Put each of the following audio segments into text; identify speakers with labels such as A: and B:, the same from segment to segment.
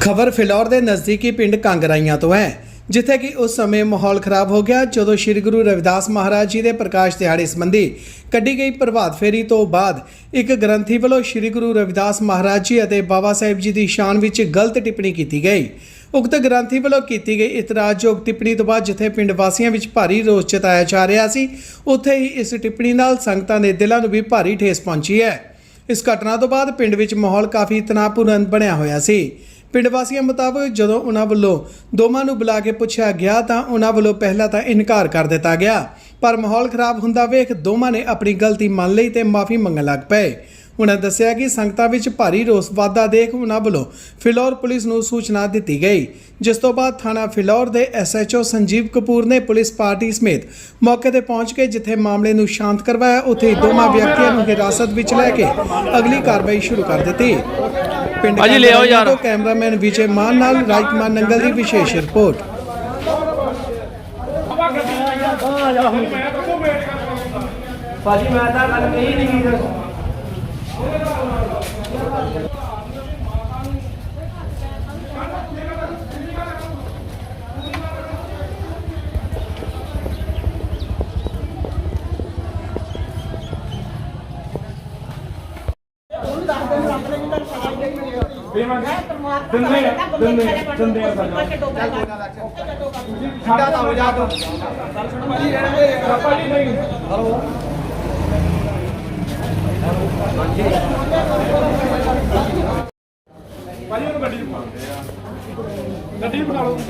A: ਖਬਰ ਫਿਲੌਰ ਦੇ ਨਜ਼ਦੀਕੀ ਪਿੰਡ ਕਾਂਗਰਾਈਆਂ ਤੋਂ ਹੈ, ਜਿੱਥੇ ਕਿ ਉਸ ਸਮੇਂ ਮਾਹੌਲ ਖਰਾਬ ਹੋ ਗਿਆ ਜਦੋਂ ਸ੍ਰੀ ਗੁਰੂ ਰਵਿਦਾਸ ਮਹਾਰਾਜ ਜੀ ਦੇ ਪ੍ਰਕਾਸ਼ ਦਿਹਾੜੇ ਸੰਬੰਧੀ ਕੱਢੀ ਗਈ ਪ੍ਰਭਾਤ ਫੇਰੀ ਤੋਂ ਬਾਅਦ ਇੱਕ ਗ੍ਰੰਥੀ ਵੱਲੋਂ ਸ੍ਰੀ ਗੁਰੂ ਰਵਿਦਾਸ ਮਹਾਰਾਜ ਜੀ ਅਤੇ ਬਾਬਾ ਸਾਹਿਬ ਜੀ ਦੀ ਸ਼ਾਨ ਵਿੱਚ ਗਲਤ ਟਿੱਪਣੀ ਕੀਤੀ ਗਈ। ਉਕਤ ਗ੍ਰੰਥੀ ਵੱਲੋਂ ਕੀਤੀ ਗਈ ਇਤਰਾਜ਼ਯੋਗ ਟਿੱਪਣੀ ਤੋਂ ਬਾਅਦ ਜਿੱਥੇ ਪਿੰਡ ਵਾਸੀਆਂ ਵਿੱਚ ਭਾਰੀ ਰੋਸ ਜਤਾਇਆ ਜਾ ਰਿਹਾ ਸੀ, ਉੱਥੇ ਹੀ ਇਸ ਟਿੱਪਣੀ ਨਾਲ ਸੰਗਤਾਂ ਦੇ ਦਿਲਾਂ ਨੂੰ ਵੀ ਭਾਰੀ ਠੇਸ ਪਹੁੰਚੀ ਹੈ। ਇਸ ਘਟਨਾ ਤੋਂ ਬਾਅਦ ਪਿੰਡ ਵਿੱਚ ਮਾਹੌਲ ਕਾਫੀ ਤਣਾਅਪੂਰਨ ਬਣਿਆ ਹੋਇਆ ਸੀ। ਪਿੰਡ ਵਾਸੀਆਂ ਮੁਤਾਬਕ ਜਦੋਂ ਉਹਨਾਂ ਵੱਲੋਂ ਦੋਵਾਂ ਨੂੰ ਬੁਲਾ ਕੇ ਪੁੱਛਿਆ ਗਿਆ ਤਾਂ ਉਹਨਾਂ ਵੱਲੋਂ ਪਹਿਲਾਂ ਤਾਂ ਇਨਕਾਰ ਕਰ ਦਿੱਤਾ ਗਿਆ। ਪਰ ਮਾਹੌਲ ਖਰਾਬ ਹੁੰਦਾ ਵੇਖ ਦੋਵਾਂ ਨੇ ਆਪਣੀ ਗਲਤੀ ਮੰਨ ਲਈ ਤੇ ਮਾਫੀ ਮੰਗਣ ਲੱਗ ਪਏ। ਉਹਨਾਂ ਦੱਸਿਆ ਕਿ ਸੰਗਤਾਂ ਵਿੱਚ ਭਾਰੀ ਰੋਸ ਵਾਧਾ ਦੇਖ ਉਹਨਾਂ ਵੱਲੋਂ ਫਿਲੌਰ ਪੁਲਿਸ ਨੂੰ ਸੂਚਨਾ ਦਿੱਤੀ ਗਈ ਜਿਸ ਤੋਂ ਬਾਅਦ ਥਾਣਾ ਫਿਲੌਰ ਦੇ ਐਸਐਚਓ ਸੰਜੀਵ ਕਪੂਰ ਨੇ ਪੁਲਿਸ ਪਾਰਟੀ ਸਮੇਤ ਮੌਕੇ ਤੇ ਪਹੁੰਚ ਕੇ ਜਿੱਥੇ ਮਾਮਲੇ ਨੂੰ ਸ਼ਾਂਤ ਕਰਵਾਇਆ ਉੱਥੇ ਦੋਵਾਂ ਵਿਅਕਤੀਆਂ ਨੂੰ ਹਿਰਾਸਤ ਵਿੱਚ ਲੈ ਕੇ ਅਗਲੀ ਕਾਰਵਾਈ ਸ਼ੁਰੂ ਕਰ ਦਿੱਤੀ। ਪਿੰਡ
B: ਭਾਜੀ ਲਿਆਓ ਯਾਰ।
A: ਕੈਮਰਾਮੈਨ ਵਿਜੇ ਮਾਨ ਨਾਲ ਰਾਜਕੁਮਾਰ ਨੰਗਲ ਦੀ ਵਿਸ਼ੇਸ਼ ਰਿਪੋਰਟ।
C: ਭਾਜੀ ਮੈਂ ਤਾਂ ਗੱਲ ਕਹੀ ਨਹੀਂ
D: ਦਿੰਦੇ ਆ ਦਿੰਦੇ ਆ ਦਿੰਦੇ ਆ ਸਾਡਾ ਤਾਂ ਹੋ ਜਾ ਤੋ। ਪਾਪਾ ਜੀ ਨਹੀਂ ਹਲੋ ਭਾਜੀ ਉਹਨੂੰ ਗੱਡੀ 'ਚ ਪਾ ਗੱਡੀ 'ਚ ਬਿਠਾ ਲਓ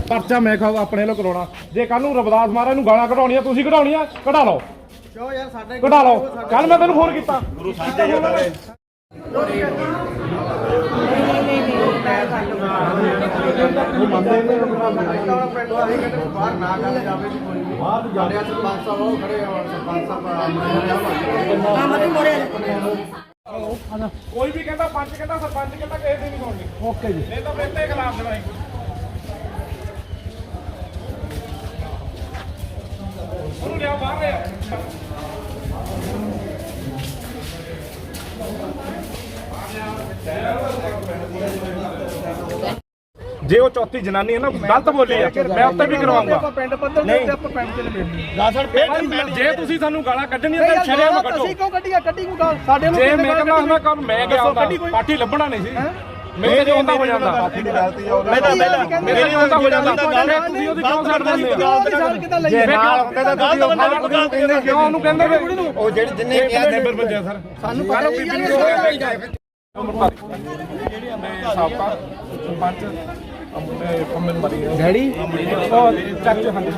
D: ਪਰਚਾ ਮੈਂ ਖਾਓ ਆਪਣੇ ਲੋ ਕਰਾਉਣਾ। ਜੇ ਕੱਲ ਨੂੰ ਰਵਿਦਾਸ ਮਹਾਰਾਜ ਨੂੰ ਗਾਲਾਂ ਕਢਾਉਣੀਆਂ ਤੁਸੀਂ ਕਢਾਉਣੀਆਂ ਕਢਾ ਲਓ। ਕਿਉਂ ਯਾਰ ਸਾਡੇ ਕਢਾ ਲਓ। ਕੱਲ ਮੈਂ ਤੈਨੂੰ ਫੋਨ ਕੀਤਾ। ਗੁਰੂ ਸਾਹਿਬ ਕੋਈ ਵੀ ਕਹਿੰਦਾ ਪੰਚ ਕਹਿੰਦਾ ਸਰਪੰਚ ਕਹਿੰਦਾ ਕਿਸੇ ਦੀ ਨਹੀਂ ਸੁਣਨੀ। ਓਕੇ ਜੀ। ਨਹੀਂ ਤਾਂ ਫਿਰ ਤੇ ਖਿਲਾਫ ਲੜਾਈ। ਉਹਨੂੰ ਲਿਆ ਬਾਹਰ ਲਿਆ ਜੇ ਉਹ ਚੌਥੀ ਜਨਾਨੀ ਹੈ ਨਾ ਗਲਤ ਬੋਲੀ ਹੈ ਮੈਂ ਉੱਤੇ ਵੀ ਕਰਵਾਉਂਗਾ। ਪਿੰਡ ਪੱਧਰ ਦੇ ਉੱਤੇ ਆਪਾਂ ਪਿੰਡ ਚ ਨਿਬੇੜਨੀ ਜੇ ਤੁਸੀਂ ਸਾਨੂੰ ਗਾਲਾਂ ਕੱਢਣੀਆਂ ਤਾਂ ਸ਼ਰੇਆਮ ਕੱਢੋ।
C: ਅਸੀਂ ਕਿਉਂ ਕੱਢੀਆਂ ਕੱਢੀ ਕਿਉਂ ਗਾਲ? ਸਾਡੇ ਨੂੰ
D: ਜੇ ਮੈਂ ਕਹਿੰਦਾ ਹੁੰਦਾ ਕੰਮ ਮੈਂ ਗਿਆ ਹੁੰਦਾ ਪਾਠੀ ਲੱਭਣਾ ਨਹੀਂ ਸੀ। ਮੇਰੇ ਜੋ ਹੁੰਦਾ ਹੋ ਜਾਂਦਾ।
C: ਮੈਂ ਤਾਂ ਪਹਿਲਾਂ
D: ਮੇਰੇ ਜੋ ਹੁੰਦਾ ਹੋ ਜਾਂਦਾ। ਫਿਰ ਤੁਸੀਂ ਉਹਦੀ ਕਿਉਂ ਛੱਡ ਦਿੰਦੇ ਹੋ?
C: ਕਿਦਾਂ ਲਈ
D: ਜੇ ਨਾਲ ਹੁੰਦੇ ਤਾਂ ਤੁਸੀਂ ਉਹ ਨਾਲ ਕੁੜੀ ਨੂੰ ਕਹਿੰਦੇ ਕਿਉਂ ਉਹਨੂੰ ਕਹਿੰਦੇ ਕੁੜੀ ਨੂੰ ਉਹ ਜਿਹੜੇ ਜਿੰਨੇ ਕਿਹਾ ਨੰਬਰ ਬੰਦੇ ਸਰ।
C: ਸਾਨੂੰ ਪਤਾ ਹੀ ਯਾਰ
D: ਮੈਂ ਸਾਬਕਾ ਸਰਪੰਚ ਅਮਨੇ ਕੰਮਨ ਮਰੀ ਡੈਡੀ? ਉਹ ਚਾਚੇ ਹਾਂਜੀ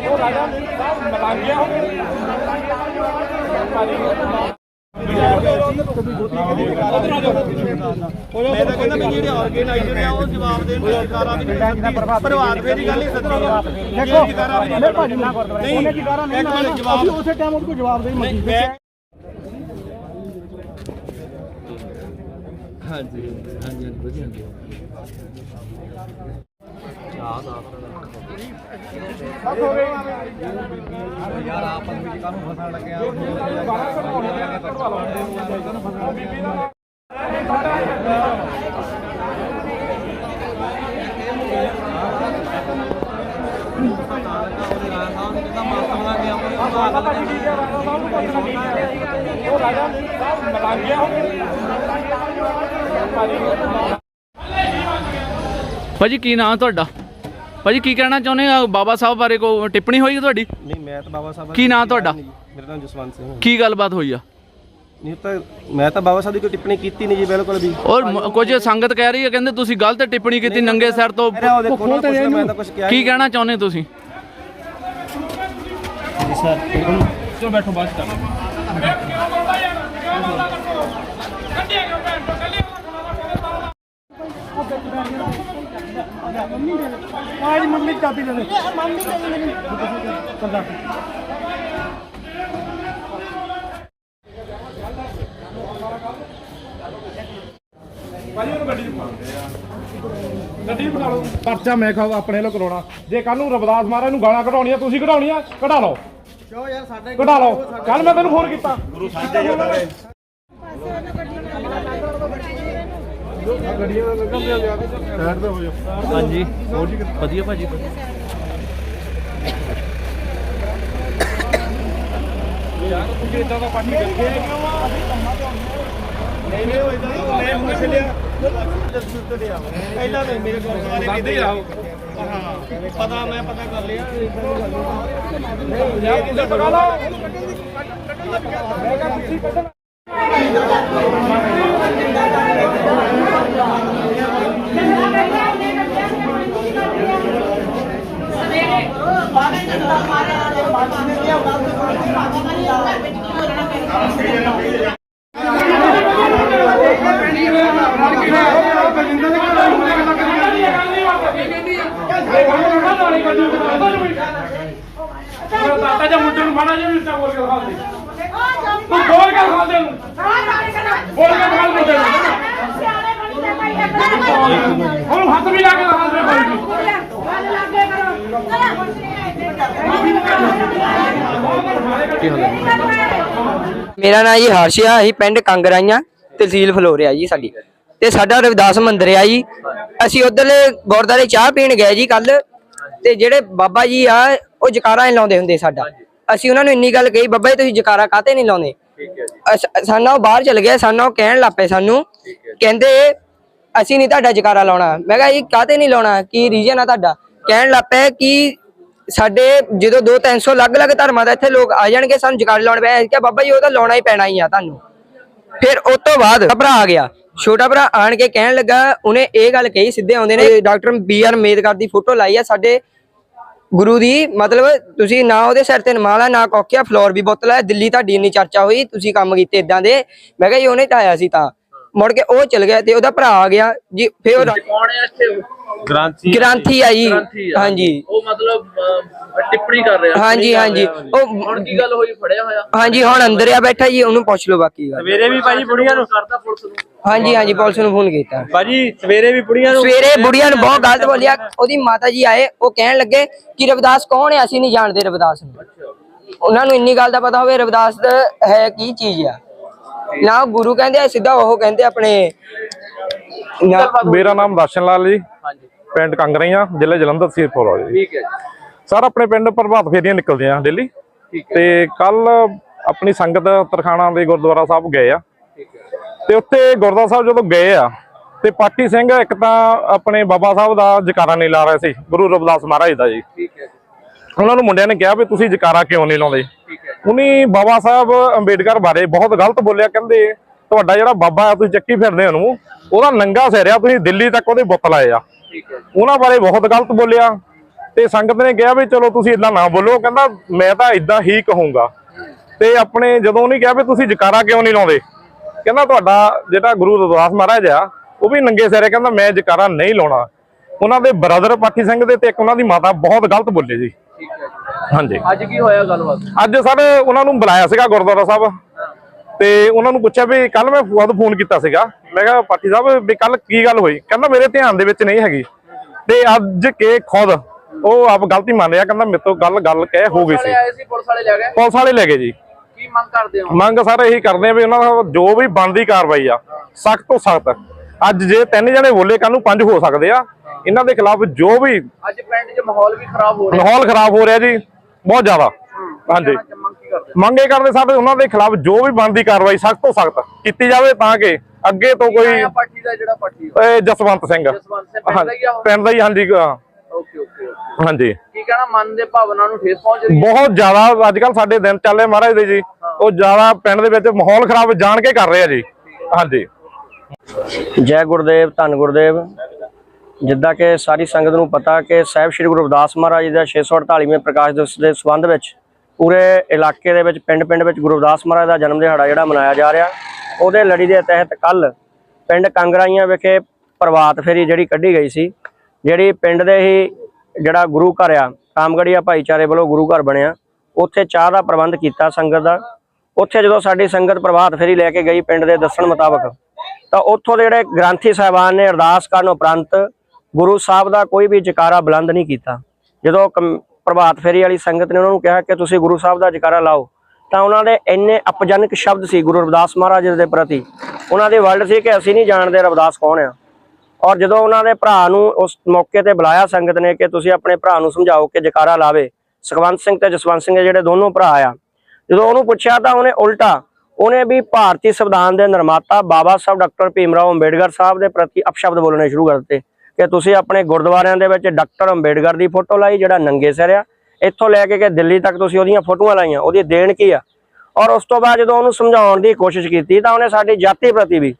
D: ਉਹ ਰਾਜਾ ਮਲੰਗ ਗਿਆ
C: ਮੈਂ ਤਾਂ ਕਹਿੰਦਾ ਵੀ ਜਿਹੜੇ ਆਰਗੇਨਾਈਜ਼ਰ ਆ ਉਹ ਜਵਾਬ ਦੇਣ ਦੀ ਸਰਕਾਰਾਂ ਵੀ ਨਹੀਂ ਪ੍ਰਭਾਤ ਫੇਰੀ ਗੱਲ ਹੀ ਸੱਚੀ ਦੇਖੋ ਨਹੀਂ ਭਾਜੀ ਨਾ ਨਹੀਂ ਉਹਨੇ ਕੀ ਕਰਾ ਨਹੀਂ ਨਾ ਜਵਾਬ ਉਸੇ ਟਾਈਮ ਉਹਨੂੰ ਜਵਾਬ ਦੇ ਮੰਗੀ
D: ਉਹ ਰਾਜਾ ਮਲੰਗ ਗਿਆ
B: ਭਾਜੀ ਕੀ ਨਾਮ ਤੁਹਾਡਾ? ਭਾਜੀ ਕੀ ਕਹਿਣਾ ਚਾਹੁੰਦੇ ਆ ਬਾਬਾ ਸਾਹਿਬ ਬਾਰੇ ਕੋ ਟਿੱਪਣੀ ਹੋਈ ਤੁਹਾਡੀ?
E: ਨਹੀਂ ਮੈਂ ਤਾਂ ਬਾਬਾ ਸਾਹਿਬ
B: ਕੀ ਨਾਂ ਤੁਹਾਡਾ?
E: ਮੇਰਾ ਨਾਮ ਜਸਵੰਤ ਸਿੰਘ ਹੈ।
B: ਕੀ ਗੱਲਬਾਤ ਹੋਈ ਆ?
E: ਨਹੀਂ ਤਾਂ ਮੈਂ ਤਾਂ ਬਾਬਾ ਸਾਹਿਬ ਦੀ ਕੋਈ ਟਿੱਪਣੀ ਕੀਤੀ ਨਹੀਂ ਜੀ ਬਿਲਕੁਲ ਵੀ।
B: ਔਰ ਮ- ਕੁਝ ਸੰਗਤ ਕਹਿ ਰਹੀ ਹੈ ਕਹਿੰਦੇ ਤੁਸੀਂ ਗਲਤ ਟਿੱਪਣੀ ਕੀਤੀ ਨੰਗੇ ਸਿਰ ਤੋਂ
E: ਮੇਰਾ ਉਹਦੇ ਕੋਲ ਪੁੱਛਣਾ ਮੈਂ ਤਾਂ ਕੁਝ ਕਿਹਾ
B: ਕੀ ਕਹਿਣਾ ਚਾਹੁੰਦੇ ਤੁਸੀਂ?
D: ਚਲੋ ਪਰਚਾ ਮੈਂ ਕਹਾਂ ਆਪਣੇ ਲੋ ਕਰਾਉਣਾ। ਜੇ ਕੱਲ ਨੂੰ ਰਬਦਾਸ ਮਹਾਰਾਜ ਨੂੰ ਗਾਲਾਂ ਕਢਾਉਣੀਆਂ ਤੁਸੀਂ ਕਢਾਉਣੀਆਂ ਕਢਾ ਲਓ।
C: ਕਿਉਂ ਯਾਰ ਸਾਡੇ
D: ਕਢਾ ਲਓ। ਕੱਲ ਮੈਂ ਤੈਨੂੰ ਹੋਰ ਕੀਤਾ। ਗੁਰੂ ਸਾਹਿਬ ਦੇ ਪਾਸੇ ਉਹਨਾਂ ਗੱਡੀ
B: ਹਾਂਜੀ। ਵਧੀਆ ਭਾਜੀ।
C: ਨਹੀਂ ਨਹੀਂ ਉਹ ਇਦਾਂ ਮੈਂ ਪੁੱਛ ਲਿਆ। ਜਸੂਤ ਦੇ ਆ ਪਹਿਲਾਂ ਤਾਂ ਮੇਰੇ ਗੁਰਦੁਆਰੇ ਵੀ ਦੇ ਹਾਂ ਪਤਾ ਮੈਂ ਪਤਾ ਕਰ ਲਿਆ
D: ਯਾਰ ਤੁਸੀਂ ਪਕਾ ਲਓ ਤਾਤਾ ਜੀ ਮੁੰਡੇ ਨੂੰ ਫਾਣਾ ਜੀ ਵੀ ਤਾਂ ਬੋਲ ਕੇ ਦਿਖਾ ਦੇ। ਤੂੰ ਬੋਲ ਕੇ ਦਿਖਾ ਦੇ ਉਹਨੂੰ। ਬੋਲ ਕੇ ਦਿਖਾ ਮੁੰਡੇ ਨੂੰ ਉਹਨੂੰ ਹੱਥ ਵੀ ਲਾ ਕੇ ਦਿਖਾ ਦੇ ਕੋਈ ਵੀ
F: ਮੇਰਾ ਨਾਮ ਜੀ ਹਰਸ਼ ਆ ਅਸੀਂ ਪਿੰਡ ਕੰਗਰਾਈਆਂ, ਤਹਿਸੀਲ ਫਲੋਰਿਆ ਜੀ ਸਾਡੀ। ਤੇ ਸਾਡਾ ਰਵਿਦਾਸ ਮੰਦਿਰ ਆ ਜੀ। ਅਸੀਂ ਉਧਰਲੇ ਗੁਰਦਾਰੇ ਚਾਹ ਪੀਣ ਗਏ ਜੀ ਕੱਲ ਤੇ ਜਿਹੜੇ ਬਾਬਾ ਜੀ ਆ, ਉਹ ਜਕਾਰਾ ਨਹੀਂ ਲਾਉਂਦੇ ਹੁੰਦੇ ਸਾਡਾ। ਅਸੀਂ ਉਹਨਾਂ ਨੂੰ ਇੰਨੀ ਗੱਲ ਕਹੀ ਬਾਬਾ ਜੀ ਤੁਸੀਂ ਜਕਾਰਾ ਕਾਤੇ ਨਹੀਂ ਲਾਉਂਦੇ? ਅਸ- ਸਾਨੂੰ ਉਹ ਬਾਹਰ ਚਲ ਗਏ ਸਾਨੂੰ ਉਹ ਕਹਿਣ ਲੱਪੇ ਸਾਨੂੰ। ਕਹਿੰਦੇ ਅਸੀਂ ਨਹੀਂ ਤੁਹਾਡਾ ਜਕਾਰਾ ਲਾਉਣਾ। ਮੈਂ ਕਿਹਾ ਜੀ ਕਾਤੇ ਨਹੀਂ ਲਾਉਣਾ? ਕੀ ਰੀਜਨ ਆ ਤੁਹਾਡਾ? ਕਹਿਣ ਲੱਪੇ ਕਿ ਸਾਡੇ ਜਦੋਂ 2-300 ਅਲੱਗ-ਅਲੱਗ ਧਰਮਾਂ ਦਾ ਇੱਥੇ ਲੋਕ ਆ ਜਾਣਗੇ ਸਾਨੂੰ ਜਕਾਰੇ ਲਾਉਣ ਪਿਆ ਕਿ ਬਾਬਾ ਜੀ ਉਹ ਤਾਂ ਲਾਉਣਾ ਹੀ ਪੈਣਾ ਹੀ ਆ ਤੁਹਾਨੂੰ। ਫਿਰ ਉਸ ਤੋਂ ਬਾਅਦ ਭਰਾ ਆ ਗਿਆ। ਛੋਟਾ ਭਰਾ ਆਣ ਕੇ ਕਹਿਣ ਲੱਗਾ ਉਹਨੇ ਇਹ ਗੱਲ ਕਹੀ ਸਿੱਧੇ ਆਉਂਦੇ ਨੇ ਡਾਕਟਰ ਬੀ ਆਰ ਅੰਬੇਦਕਰ ਦੀ ਫੋਟੋ ਲਾਈ ਆ ਸਾਡੇ ਗੁਰੂ ਦੀ, ਮਤਲਬ ਤੁਸੀਂ ਨਾ ਉਹਦੇ ਸਿਰ ਤੇ ਨਮਾਲਾ ਨਾ ਕੋਕਿਆ ਫਲੋਰ ਵੀ ਬੋਤਲ ਹੈ ਦਿੱਲੀ ਤੁਹਾਡੀ ਇੰਨੀ ਚਰਚਾ ਹੋਈ, ਤੁਸੀਂ ਕੰਮ ਕੀਤੇ ਇਦਾਂ ਦੇ। ਮੈਂ ਕਿਹਾ ਜੀ, ਉਹਨੇ ਤਾਂ ਆਇਆ ਸੀ ਤਾਂ। ਮੁੜ ਕੇ ਉਹ ਚਲ ਗਿਆ ਤੇ ਉਹਦਾ ਭਰਾ ਆ ਗਿਆ ਜੀ ਫਿਰ ਉਹ
B: ਕੌਣ ਹੈ ਇੱਥੇ?
F: ਗ੍ਰਾਂਥੀ ਆ ਜੀ।
B: ਗ੍ਰੰਥੀ ਆ।
F: ਹਾਂਜੀ।
B: ਉਹ ਮਤਲਬ ਅਹ, ਟਿੱਪਣੀ ਕਰ ਰਿਹਾ।
F: ਹਾਂਜੀ ਹਾਂਜੀ। ਉਹ
B: ਹੁਣ ਕੀ ਗੱਲ ਹੋਈ? ਫੜਿਆ ਹੋਇਆ?
F: ਹਾਂਜੀ ਹੁਣ ਅੰਦਰ ਆ ਬੈਠਾ ਜੀ ਉਹਨੂੰ ਪੁੱਛ ਲਓ ਬਾਕੀ ਗੱਲ।
G: ਸਵੇਰੇ ਵੀ ਭਾਜੀ ਬੁੜੀਆਂ ਨੂੰ
B: ਕਰਦਾ ਪੁਲਿਸ ਨੂੰ।
F: ਹਾਂਜੀ ਹਾਂਜੀ ਪੁਲਿਸ ਨੂੰ ਫੋਨ ਕੀਤਾ।
G: ਭਾਜੀ ਸਵੇਰੇ ਵੀ ਬੁੜੀਆਂ ਨੂੰ
F: ਸਵੇਰੇ ਬੁੜੀਆਂ ਨੂੰ ਬਹੁਤ ਗਲਤ ਬੋਲਿਆ। ਉਹਦੀ ਮਾਤਾ ਜੀ ਆਏ ਉਹ ਕਹਿਣ ਲੱਗੇ ਕਿ ਰਵਿਦਾਸ ਕੌਣ ਹੈ? ਅਸੀਂ ਨਹੀਂ ਜਾਣਦੇ ਰਵਿਦਾਸ ਨੂੰ। ਉਹਨਾਂ ਨੂੰ ਇੰਨੀ ਗੱਲ ਦਾ ਪਤਾ ਹੋਵੇ ਰਵਿਦਾਸ ਦਾ ਹੈ ਕੀ ਚੀਜ਼ ਆ? ਨਾ ਗੁਰੂ ਕਹਿੰਦੇ ਆ ਸਿੱਧਾ ਉਹ ਕਹਿੰਦੇ ਆਪਣੇ ਨਾ
D: ਮੇਰਾ ਨਾਮ ਦਰਸ਼ਨ ਲਾਲ ਜੀ।
B: ਹਾਂਜੀ।
D: ਪਿੰਡ ਕੰਗਰਈਆਂ ਜ਼ਿਲ੍ਹਾ ਜਲੰਧਰ ਸੀਰਪੁਰ ਜੀ।
B: ਠੀਕ ਹੈ ਜੀ।
D: ਸਰ ਆਪਣੇ ਪਿੰਡ ਪ੍ਰਭਾਤ ਫੇਰੀਆਂ ਨਿਕਲਦੀਆਂ ਡੇਲੀ
B: ਠੀਕ ਹੈ।
D: ਤੇ ਕੱਲ ਆਪਣੀ ਸੰਗਤ ਤਰਖਾਣਾ ਦੇ ਗੁਰਦੁਆਰਾ ਸਾਹਿਬ ਗਏ ਆ।
B: ਠੀਕ ਹੈ।
D: ਤੇ ਉੱਥੇ ਗੁਰਦੁਆਰਾ ਸਾਹਿਬ ਜਦੋਂ ਗਏ ਆ ਤੇ ਪਾਟੀ ਸਿੰਘ ਇੱਕ ਤਾਂ ਆਪਣੇ ਬਾਬਾ ਸਾਹਿਬ ਦਾ ਜਕਾਰਾ ਨਹੀਂ ਲਾ ਰਹੇ ਸੀ ਗੁਰੂ ਰਵਿਦਾਸ ਮਹਾਰਾਜ ਦਾ ਜੀ।
B: ਠੀਕ ਹੈ ਜੀ,
D: ਉਹਨਾਂ ਨੂੰ ਮੁੰਡਿਆਂ ਨੇ ਕਿਹਾ ਵੀ ਤੁਸੀਂ ਜਕਾਰਾ ਕਿਉਂ ਨਹੀਂ ਲਾਉਂਦੇ? ਉਹਨੇ ਬਾਬਾ ਸਾਹਿਬ ਅੰਬੇਡਕਰ ਬਾਰੇ ਬਹੁਤ ਗਲਤ ਬੋਲਿਆ ਕਹਿੰਦੇ ਤੁਹਾਡਾ ਜਿਹੜਾ ਬਾਬਾ ਆ ਤੁਸੀਂ ਚੱਕੀ ਫਿਰਦੇ ਉਹਨੂੰ ਉਹਦਾ ਨੰਗਾ ਸਿਰ ਆ ਤੁਸੀਂ ਦਿੱਲੀ ਤੱਕ ਉਹਦੇ ਬੁੱਤ ਲਾਏ ਆ। ਉਹਨਾਂ ਬਾਰੇ ਬਹੁਤ ਗਲਤ ਬੋਲਿਆ ਤੇ ਸੰਗਤ ਨੇ ਕਿਹਾ ਵੀ ਚਲੋ ਤੁਸੀਂ ਇਦਾਂ ਨਾ ਬੋਲੋ ਕਹਿੰਦਾ ਮੈਂ ਤਾਂ ਇਦਾਂ ਹੀ ਕਹੂੰਗਾ। ਤੇ ਆਪਣੇ ਜਦੋਂ ਉਹਨੇ ਕਿਹਾ ਵੀ ਤੁਸੀਂ ਜਕਾਰਾ ਕਿਉਂ ਨਹੀਂ ਲਾਉਂਦੇ ਕਹਿੰਦਾ ਤੁਹਾਡਾ ਜਿਹੜਾ ਗੁਰੂ ਰਵਿਦਾਸ ਮਹਾਰਾਜ ਆ ਉਹ ਵੀ ਨੰਗੇ ਸਿਰੇ ਕਹਿੰਦਾ ਮੈਂ ਜਕਾਰਾ ਨਹੀਂ ਲਾਉਣਾ। ਉਹਨਾਂ ਦੇ ਬ੍ਰਦਰ ਪਾਠੀ ਸਿੰਘ ਦੇ ਤੇ ਇੱਕ ਉਹਨਾਂ ਦੀ ਮਾਤਾ ਬਹੁਤ ਗਲਤ ਬੋਲੇ ਜੀ
B: ਠੀਕ ਹੈ। ਜੀ।
D: ਹਾਂਜੀ।
B: ਅੱਜ ਕੀ ਹੋਇਆ ਗੱਲਬਾਤ?
D: ਅੱਜ ਸਰ ਉਹਨਾਂ ਨੂੰ ਬੁਲਾਇਆ ਸੀਗਾ ਗੁਰਦੁਆਰਾ ਸਾਹਿਬ। ਤੇ ਉਹਨਾਂ ਨੂੰ ਪੁੱਛਿਆ ਵੀ ਕੱਲ ਮੈਂ ਖੁਦ ਫੋਨ ਕੀਤਾ ਸੀਗਾ। ਮੈਂ ਕਿਹਾ ਪਾਠੀ ਸਾਹਿਬ ਵੀ ਕੱਲ ਕੀ ਗੱਲ ਹੋਈ? ਕਹਿੰਦਾ ਮੇਰੇ ਧਿਆਨ ਦੇ ਵਿੱਚ ਨਹੀਂ ਹੈਗੀ। ਤੇ ਅੱਜ ਕੇ ਖੁਦ ਉਹ ਆਪ ਗਲਤੀ ਮੰਨ ਰਿਹਾ ਕਹਿੰਦਾ ਮੇਰੇ ਤੋਂ ਗੱਲ ਗੱਲ ਕਹਿ ਹੋ ਗਈ ਸੀ
B: ਵਾਲੇ ਆਏ ਸੀ ਪੁਲਿਸ ਵਾਲੇ ਲੈ ਗਏ?
D: ਪੁਲਿਸ ਵਾਲੇ ਲੈ ਗਏ ਜੀ।
B: ਕੀ ਮੰਗ ਕਰਦੇ ਹੋ?
D: ਮੰਗ ਸਰ ਇਹੀ ਕਰਦੇ ਆ ਵੀ ਉਹਨਾਂ ਦਾ ਜੋ ਵੀ ਬਣਦੀ ਕਾਰਵਾਈ ਆ ਸਖਤ ਤੋਂ ਸਖਤ। ਅੱਜ ਜੇ ਤਿੰਨ ਜਣੇ ਬੋਲੇ ਕੱਲ ਨੂੰ ਪੰਜ ਹੋ ਸਕਦੇ ਆ। ਇਹਨਾਂ ਦੇ ਖਿਲਾਫ ਜੋ ਵੀ
B: ਅੱਜ ਪਿੰਡ 'ਚ ਮਾਹੌਲ ਵੀ ਖਰਾਬ ਹੋ ਰਿਹਾ।
D: ਮਾਹੌਲ ਖਰਾਬ ਹੋ ਰਿਹਾ ਜੀ। ਬਹੁਤ ਜ਼ਿਆਦਾ। ਹਾਂਜੀ।
B: ਮੰਗ ਕਰਦੇ?
D: ਮੰਗੇ ਕਰਦੇ ਸਾਡੇ ਉਹਨਾਂ ਦੇ ਖਿਲਾਫ ਜੋ ਵੀ ਬਣਦੀ ਕਾਰਵਾਈ ਸਖਤ ਤੋਂ ਸਖਤ ਕੀਤੀ ਜਾਵੇ ਤਾਂ ਕਿ ਅੱਗੇ ਤੋਂ ਕੋਈ
B: ਆਇਆ ਪਾਰਟੀ ਦਾ ਜਿਹੜਾ ਪਾਰਟੀ
D: ਇਹ ਜਸਵੰਤ ਸਿੰਘ।
B: ਜਸਵੰਤ ਸਿੰਘ ਪਿੰਡ ਦਾ ਹੀ
D: ਹਾਂਜੀ।
B: ਓਕੇ ਓਕੇ
D: ਹਾਂਜੀ।
B: ਕੀ ਕਹਿਣਾ? ਮਨ ਦੇ ਭਾਵਨਾ ਨੂੰ ਠੇਸ ਪਹੁੰਚ ਰਹੀ
D: ਬਹੁਤ ਜ਼ਿਆਦਾ ਅੱਜ ਕੱਲ ਸਾਡੇ ਦਿਨ ਚੱਲੇ ਮਹਾਰਾਜ ਦੇ ਜੀ। ਉਹ ਜ਼ਿਆਦਾ ਪਿੰਡ ਦੇ ਵਿੱਚ ਮਾਹੌਲ ਖਰਾਬ ਜਾਣ ਕੇ ਕਰ ਰਹੇ ਆ ਜੀ। ਹਾਂਜੀ।
G: ਜੈ ਗੁਰਦੇਵ ਧੰਨ ਗੁਰਦੇਵ। ਜਿੱਦਾਂ ਕਿ ਸਾਰੀ ਸੰਗਤ ਨੂੰ ਪਤਾ ਕਿ ਸਾਹਿਬ ਸ੍ਰੀ ਗੁਰੂ ਰਵਿਦਾਸ ਮਹਾਰਾਜ ਜੀ ਦਾ 648ਵੇਂ ਪ੍ਰਕਾਸ਼ ਦਿਵਸ ਦੇ ਸੰਬੰਧ ਵਿੱਚ ਪੂਰੇ ਇਲਾਕੇ ਦੇ ਵਿੱਚ ਪਿੰਡ-ਪਿੰਡ ਵਿੱਚ ਗੁਰੂ ਰਵਿਦਾਸ ਮਹਾਰਾਜ ਦਾ ਜਨਮ ਦਿਹਾੜਾ ਜਿਹੜਾ ਮਨਾਇਆ ਜਾ ਰਿਹਾ। ਉਹਦੇ ਲੜੀ ਦੇ ਤਹਿਤ ਕੱਲ ਪਿੰਡ ਕੰਗਰਾਈਆਂ ਵਿਖੇ ਪ੍ਰਭਾਤ ਫੇਰੀ ਜਿਹੜੀ ਕੱਢੀ ਗਈ ਸੀ, ਜਿਹੜੀ ਪਿੰਡ ਦੇ ਹੀ ਜਿਹੜਾ ਗੁਰੂ ਘਰ ਆ, ਕਾਮਗੜੀਆ ਭਾਈਚਾਰੇ ਵੱਲੋਂ ਗੁਰੂ ਘਰ ਬਣਿਆ। ਉੱਥੇ ਚਾਹ ਦਾ ਪ੍ਰਬੰਧ ਕੀਤਾ ਸੰਗਤ ਦਾ। ਉੱਥੇ ਜਦੋਂ ਸਾਡੀ ਸੰਗਤ ਪ੍ਰਭਾਤ ਫੇਰੀ ਲੈ ਕੇ ਗਈ ਪਿੰਡ ਦੇ ਦੱਸਣ ਮੁਤਾਬਕ, ਤਾਂ ਉੱਥੋਂ ਦੇ ਜਿਹੜੇ ਗ੍ਰੰਥੀ ਸਾਹਿਬਾਨ ਨੇ ਅਰਦਾਸ ਕਰਨ ਉਪਰੰਤ ਗੁਰੂ ਸਾਹਿਬ ਦਾ ਕੋਈ ਵੀ ਜਕਾਰਾ ਬੁਲੰਦ ਨਹੀਂ ਕੀਤਾ। ਜਦੋਂ ਕਮ- ਪ੍ਰਭਾਤ ਫੇਰੀ ਵਾਲੀ ਸੰਗਤ ਨੇ ਉਹਨਾਂ ਨੂੰ ਕਿਹਾ ਕਿ ਤੁਸੀਂ ਗੁਰੂ ਸਾਹਿਬ ਦਾ ਜਕਾਰਾ ਲਾਓ, ਤਾਂ ਉਹਨਾਂ ਦੇ ਇੰਨੇ ਅਪਜਨਕ ਸ਼ਬਦ ਸੀ ਗੁਰੂ ਰਵਿਦਾਸ ਮਹਾਰਾਜ ਦੇ ਪ੍ਰਤੀ। ਉਹਨਾਂ ਦੇ ਵਰਡ ਸੀ ਕਿ ਅਸੀਂ ਨਹੀਂ ਜਾਣਦੇ ਰਵਿਦਾਸ ਕੌਣ ਆ। ਔਰ ਜਦੋਂ ਉਹਨਾਂ ਦੇ ਭਰਾ ਨੂੰ ਉਸ ਮੌਕੇ ਤੇ ਬੁਲਾਇਆ ਸੰਗਤ ਨੇ ਕਿ ਤੁਸੀਂ ਆਪਣੇ ਭਰਾ ਨੂੰ ਸਮਝਾਓ ਕਿ ਜਕਾਰਾ ਲਾਵੇ, ਸੁਖਵੰਤ ਸਿੰਘ ਤੇ ਜਸਵੰਤ ਸਿੰਘ ਦੇ ਜਿਹੜੇ ਦੋਨੋਂ ਭਰਾ ਆ। ਜਦੋਂ ਉਹਨੂੰ ਪੁੱਛਿਆ ਤਾਂ ਉਹਨੇ ਉਲਟਾ ਉਹਨੇ ਵੀ ਭਾਰਤੀ ਸੰਵਿਧਾਨ ਦੇ ਨਿਰਮਾਤਾ ਬਾਬਾ ਸਾਹਿਬ ਡਾਕਟਰ ਭੀਮ ਰਾਓ ਅੰਬੇਡਕਰ ਸਾਹਿਬ ਦੇ ਪ੍ਰਤੀ ਅਪਸ਼ਬਦ ਬੋਲਣੇ ਸ਼ੁਰੂ ਕਰ ਦਿੱਤੇ। ਕਿ ਤੁਸੀਂ ਆਪਣੇ ਗੁਰਦੁਆਰਿਆਂ ਦੇ ਵਿੱਚ ਡਾਕਟਰ ਅੰਬੇਡਕਰ ਦੀ ਫੋਟੋ ਲਾਈ, ਜਿਹੜਾ ਨੰਗੇ ਸਿਰ ਆ। ਇੱਥੋਂ ਲੈ ਕੇ ਕਿ ਦਿੱਲੀ ਤੱਕ ਤੁਸੀਂ ਉਹਦੀਆਂ ਫੋਟੋਆਂ ਲਾਈਆਂ, ਉਹਦੀ ਦੇਣ ਕੀ ਆ? ਔਰ ਉਸ ਤੋਂ ਬਾਅਦ ਜਦੋਂ ਉਹਨੂੰ ਸਮਝਾਉਣ ਦੀ ਕੋਸ਼ਿਸ਼ ਕੀਤੀ ਤਾਂ ਉਹਨੇ ਸਾਡੀ ਜਾਤੀ ਪ੍ਰਤੀ ਵੀ,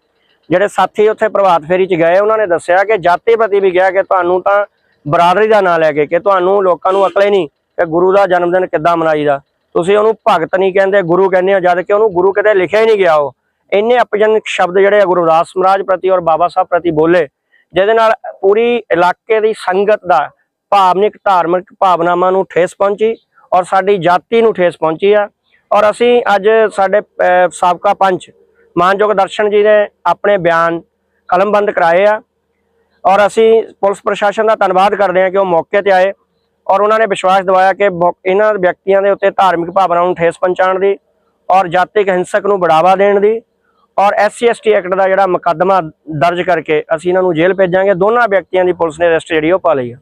G: ਜਿਹੜੇ ਸਾਥੀ ਉੱਥੇ ਪ੍ਰਭਾਤ ਫੇਰੀ 'ਚ ਗਏ, ਉਹਨਾਂ ਨੇ ਦੱਸਿਆ ਕਿ ਜਾਤੀ ਪ੍ਰਤੀ ਵੀ ਗਿਆ ਕਿ ਤੁਹਾਨੂੰ ਤਾਂ ਬਰਾਦਰੀ ਦਾ ਨਾਂ ਲੈ ਕੇ ਕਿ ਤੁਹਾਨੂੰ ਲੋਕਾਂ ਨੂੰ ਅਕਲੇ ਨਹੀਂ ਕਿ ਗੁਰੂ ਦਾ ਜਨਮ ਦਿਨ ਕਿੱਦਾਂ ਮਨਾਈਦਾ। ਤੁਸੀਂ ਉਹਨੂੰ ਭਗਤ ਨਹੀਂ ਕਹਿੰਦੇ, ਗੁਰੂ ਕਹਿੰਦੇ ਹੋ, ਜਦ ਕਿ ਉਹਨੂੰ ਗੁਰੂ ਕਿਤੇ ਲਿਖਿਆ ਹੀ ਨਹੀਂ ਗਿਆ ਉਹ। ਇੰਨੇ ਅਪਜਨਕ ਸ਼ਬਦ ਜਿਹੜੇ ਆ ਗੁਰੂ ਰਵਿਦਾਸ ਮਹਾਰਾਜ ਪ੍ਰਤੀ ਔਰ ਬਾਬਾ ਸਾਹਿਬ ਪ੍ਰਤੀ ਬੋਲੇ ਜਿਹਦੇ ਨਾਲ ਪੂਰੀ ਇਲਾਕੇ ਦੀ ਸੰਗਤ ਦਾ ਭਾਵਨਿਕ ਧਾਰਮਿਕ ਭਾਵਨਾਵਾਂ ਨੂੰ ਠੇਸ ਪਹੁੰਚੀ ਔਰ ਸਾਡੀ ਜਾਤੀ ਨੂੰ ਠੇਸ ਪਹੁੰਚੀ ਆ। ਔਰ ਅਸੀਂ ਅੱਜ ਸਾਡੇ ਸਾਬਕਾ ਪੰਚ ਮਾਨਯੋਗ ਦਰਸ਼ਨ ਜੀ ਨੇ ਆਪਣੇ ਬਿਆਨ ਕਲਮਬੰਦ ਕਰਾਏ ਆ। ਔਰ ਅਸੀਂ ਪੁਲਿਸ ਪ੍ਰਸ਼ਾਸਨ ਦਾ ਧੰਨਵਾਦ ਕਰਦੇ ਹਾਂ ਕਿ ਉਹ ਮੌਕੇ ਤੇ ਆਏ ਔਰ ਉਹਨਾਂ ਨੇ ਵਿਸ਼ਵਾਸ ਦਿਵਾਇਆ ਕਿ ਮੌ- ਇਹਨਾਂ ਵਿਅਕਤੀਆਂ ਦੇ ਉੱਤੇ ਧਾਰਮਿਕ ਭਾਵਨਾਵਾਂ ਨੂੰ ਠੇਸ ਪਹੁੰਚਾਉਣ ਦੀ ਔਰ ਜਾਤਿਕ ਹਿੰਸਕ ਨੂੰ ਬੜਾਵਾ ਦੇਣ ਦੀ ਔਰ ਐਸਸੀ ਐਸਟੀ ਐਕਟ ਦਾ ਜਿਹੜਾ ਮੁਕੱਦਮਾ ਦਰਜ ਕਰਕੇ ਅਸੀਂ ਇਹਨਾਂ ਨੂੰ ਜੇਲ੍ਹ ਭੇਜਾਂਗੇ। ਦੋਨਾਂ ਵਿਅਕਤੀਆਂ ਦੀ ਪੁਲਿਸ ਨੇ ਅਰੈਸਟ ਜਿਹੜੀ ਉਹ ਪਾ ਲਈ ਆ।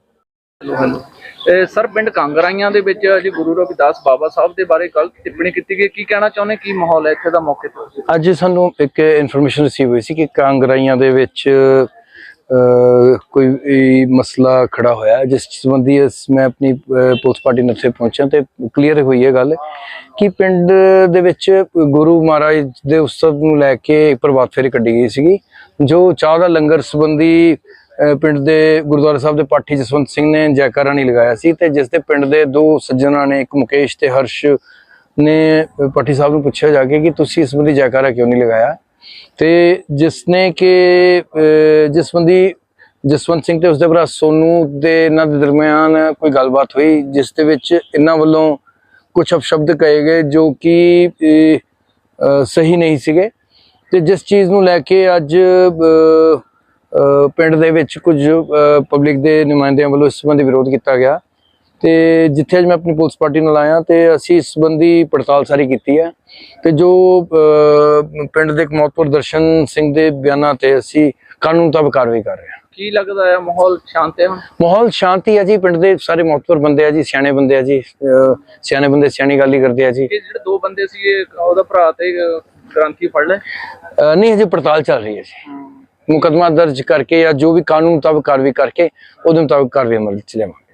B: ਇਹ ਸਰ ਪਿੰਡ ਕਾਂਗਰਾਈਆਂ ਦੇ ਵਿੱਚ ਜੀ ਗੁਰੂ ਰਵਿਦਾਸ ਬਾਬਾ ਸਾਹਿਬ ਦੇ ਬਾਰੇ ਗਲਤ ਟਿੱਪਣੀ ਕੀਤੀ ਗਈ। ਕੀ ਕਹਿਣਾ ਚਾਹੁੰਦੇ? ਕੀ ਮਾਹੌਲ ਹੈ ਇੱਥੇ ਦਾ ਮੌਕੇ ਤੇ?
H: ਅੱਜ ਸਾਨੂੰ ਇੱਕ ਇਨਫੋਰਮੇਸ਼ਨ ਰਿਸੀਵ ਹੋਈ ਸੀ ਕਿ ਕਾਂਗਰਾਈਆਂ ਦੇ ਵਿੱਚ ਕੋਈ ਮਸਲਾ ਖੜਾ ਹੋਇਆ, ਜਿਸ ਸੰਬੰਧੀ ਅਸ- ਮੈਂ ਆਪਣੀ ਪੁਲਿਸ ਪਾਰਟੀ ਨੱਥੇ ਪਹੁੰਚਿਆ ਤੇ ਕਲੀਅਰ ਹੋਈ ਹੈ ਗੱਲ ਕਿ ਪਿੰਡ ਦੇ ਵਿੱਚ ਗੁਰੂ ਮਹਾਰਾਜ ਦੇ ਉਤਸਵ ਨੂੰ ਲੈ ਕੇ ਇੱਕ ਪ੍ਰਭਾਤ ਫੇਰੀ ਕੱਢੀ ਗਈ ਸੀਗੀ, ਜੋ ਚਾਹ ਦਾ ਲੰਗਰ ਸੰਬੰਧੀ ਪਿੰਡ ਦੇ ਗੁਰਦੁਆਰਾ ਸਾਹਿਬ ਦੇ ਪਾਠੀ ਜਸਵੰਤ ਸਿੰਘ ਨੇ ਜੈਕਾਰਾ ਨਹੀਂ ਲਗਾਇਆ ਸੀ ਤੇ ਜਿਸ ਦੇ ਪਿੰਡ ਦੇ ਦੋ ਸੱਜਣਾ ਨੇ, ਇੱਕ ਮੁਕੇਸ਼ ਤੇ ਹਰਸ਼ ਨੇ ਪਾਠੀ ਸਾਹਿਬ ਨੂੰ ਪੁੱਛਿਆ ਜਾ ਕੇ ਕਿ ਤੁਸੀਂ ਇਸ ਸੰਬੰਧੀ ਜੈਕਾਰਾ ਕਿਉਂ ਨਹੀਂ ਲਗਾਇਆ? ਤੇ ਜਿਸਨੇ ਕਿ ਅਹ, ਜਿਸ ਸੰਬੰਧੀ ਜਸਵੰਤ ਸਿੰਘ ਤੇ ਉਸਦੇ ਭਰਾ ਸੋਨੂ ਦੇ ਇਹਨਾਂ ਦੇ ਦਰਮਿਆਨ ਕੋਈ ਗੱਲਬਾਤ ਹੋਈ ਜਿਸ ਦੇ ਵਿੱਚ ਇਹਨਾਂ ਵੱਲੋਂ ਕੁਝ ਅਪਸ਼ਬਦ ਕਹੇ ਗਏ ਜੋ ਕਿ ਸਹੀ ਨਹੀਂ ਸੀਗੇ। ਤੇ ਜਿਸ ਚੀਜ਼ ਨੂੰ ਲੈ ਕੇ ਅੱਜ ਪਿੰਡ ਦੇ ਵਿੱਚ ਕੁਝ ਪਬਲਿਕ ਦੇ ਨੁਮਾਇੰਦਿਆਂ ਵੱਲੋਂ ਇਸ ਸੰਬੰਧੀ ਵਿਰੋਧ ਕੀਤਾ ਗਿਆ। ਤੇ ਜਿੱਥੇ ਅੱਜ ਮੈਂ ਆਪਣੀ ਪੁਲਿਸ ਪਾਰਟੀ ਨਾਲ ਆਇਆ ਤੇ ਅਸੀਂ ਇਸ ਸੰਬੰਧੀ ਪੜਤਾਲ ਸਾਰੀ ਕੀਤੀ ਹੈ। ਤੇ ਜੋ ਪਿੰਡ ਦੇ ਕਮੌਤਪੁਰ ਦਰਸ਼ਨ ਸਿੰਘ ਦੇ ਬਿਆਨਾਂ ਤੇ ਅਸੀਂ ਕਾਨੂੰਨ ਮੁਤਾਬਕ ਕਾਰਵਾਈ ਕਰ ਰਹੇ ਹਾਂ।
B: ਕੀ ਲੱਗਦਾ ਹੈ ਮਾਹੌਲ ਸ਼ਾਂਤ ਹੈ?
H: ਮਾਹੌਲ ਸ਼ਾਂਤੀ ਹੈ ਜੀ ਪਿੰਡ ਦੇ ਸਾਰੇ ਮੌਤਪੁਰ ਬੰਦੇ ਆ ਜੀ ਸਿਆਣੇ ਬੰਦੇ ਆ ਜੀ ਸਿਆਣੇ ਬੰਦੇ ਸਿਆਣੀ ਗੱਲ ਹੀ ਕਰਦੇ ਆ ਜੀ।
B: ਇਹ ਜਿਹੜੇ ਦੋ ਬੰਦੇ ਸੀ ਉਹਦਾ ਭਰਾ ਤੇ ਗ੍ਰੰਥੀ ਫੜ ਲੈ
H: ਨਹੀਂ ਹਜੇ ਪੜਤਾਲ ਚੱਲ ਰਹੀ ਹੈ ਜੀ। ਮੁਕਦਮਾ ਦਰਜ ਕਰਕੇ ਜਾਂ ਜੋ ਵੀ ਕਾਨੂੰਨ ਮੁਤਾਬਕ ਕਾਰਵਾਈ ਕਰਕੇ ਉਹਦੇ ਮੁਤਾਬਕ ਕਾਰਵਾਈ ਅਮਲ ਚ ਲਿਆਵਾਂਗੇ।